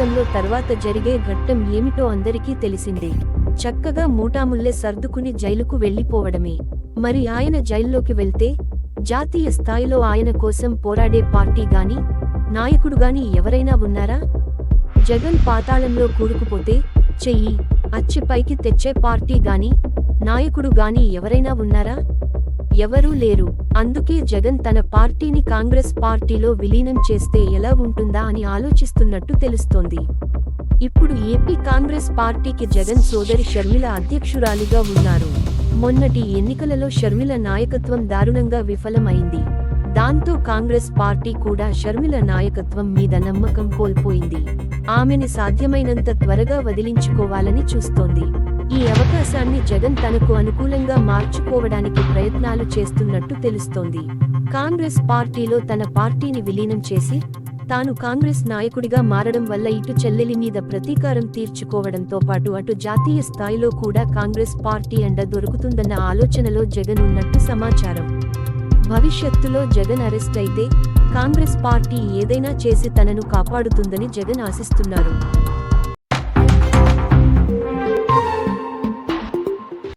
జీవితంలో తర్వాత జరిగే ఘట్టం ఏమిటో అందరికీ తెలిసిందే. చక్కగా మూటాముల్లె సర్దుకుని జైలుకు వెళ్ళిపోవడమే మరి ఆయన జైల్లోకి వెళ్తే జాతీయ స్థాయిలో ఆయన కోసం పోరాడే పార్టీ గాని నాయకుడు గాని ఎవరైనా ఉన్నారా? జగన్ పాతాళంలో కూరుకుపోతే చెయ్యి అచ్చి పైకి తెచ్చే పార్టీ గాని నాయకుడు గాని ఎవరైనా ఉన్నారా? ఎవరూ లేరు. అందుకే జగన్ తన పార్టీని కాంగ్రెస్ పార్టీలో విలీనం చేస్తే ఎలా ఉంటుందా అని ఆలోచిస్తున్నట్టు తెలుస్తోంది. ఇప్పుడు ఏపీ కాంగ్రెస్ పార్టీకి జగన్ సోదరి షర్మిల అధ్యక్షురాలిగా ఉన్నారు. మొన్నటి ఎన్నికలలో షర్మిల నాయకత్వం దారుణంగా విఫలమైంది. దాంతో కాంగ్రెస్ పార్టీ కూడా షర్మిల నాయకత్వం మీద నమ్మకం కోల్పోయింది. ఆమెని సాధ్యమైనంత త్వరగా వదిలించుకోవాలని చూస్తోంది. ఈ అవకాశాన్ని జగన్ తనకు అనుకూలంగా మార్చుకోవడానికి ప్రయత్నాలు చేస్తున్నట్టు తెలుస్తోంది. కాంగ్రెస్ పార్టీలో తన పార్టీని విలీనం చేసి తాను కాంగ్రెస్ నాయకుడిగా మారడం వల్ల ఇటు చెల్లెలి మీద ప్రతీకారం తీర్చుకోవడంతో పాటు అటు జాతీయ స్థాయిలో కూడా కాంగ్రెస్ పార్టీ అండ దొరుకుతుందన్న ఆలోచనలో జగన్ ఉన్నట్టు సమాచారం. భవిష్యత్తులో జగన్ అరెస్ట్ అయితే కాంగ్రెస్ పార్టీ ఏదైనా చేసి తనను కాపాడుతుందని జగన్ ఆశిస్తున్నారు.